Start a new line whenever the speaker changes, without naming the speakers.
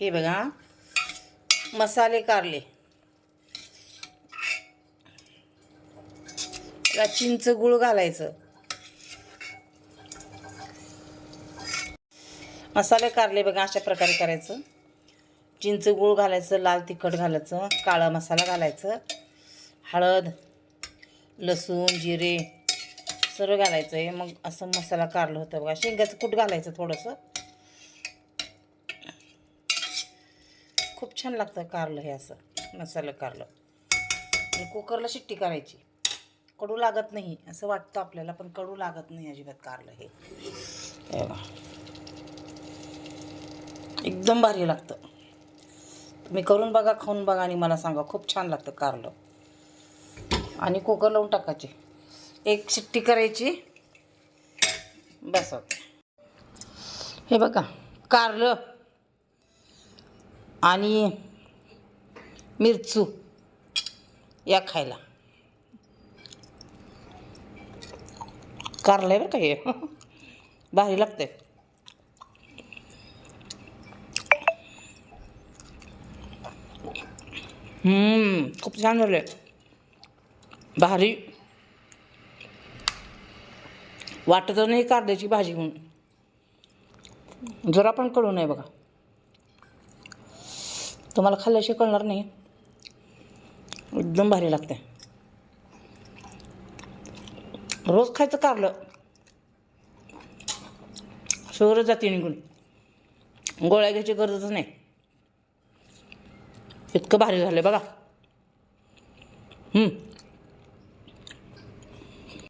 हे बघा. मसाले कारले. त्याला चिंच गुळ घालायचं. मसाले कारले बघा अशा प्रकारे करायचं. चिंच गुळ घालायचं लाल तिखट घालायचं काळा मसाला घालायचं हळद लसूण जिरे सर्व घालायचं आहे मग असं मसाला कारलं होतं बघा. शेंगाचं कूट घालायचं थोडंसं. खूप छान लागतं कारलं हे असं मसालं कारलं. आणि कुकरला शिट्टी करायची. कडू लागत नाही असं वाटतं आपल्याला पण कडू लागत नाही अजिबात कारलं हे. एकदम भारी लागतं. तुम्ही करून बघा खाऊन बघा आणि मला सांगा खूप छान लागतं कारलं. आणि कुकर लावून टाकायचे. एक शिट्टी करायची. बस हे बघा कारलं. आणि मिरचू या खायला. कारलं आहे बरं का हे? भारी लागते खूप छान झाले भारी. वाटतच नाही कारल्याची भाजी म्हणून. जरा पण कळू नये बघा. तुम्हाला खाल्ल्याशी कळणार नाही. एकदम भारी लागते रोज खायचं कारलं. शुगर जाते निघून. गोळ्या घ्यायची गरजच नाही. इतकं भारी झालं बघा. हम्म.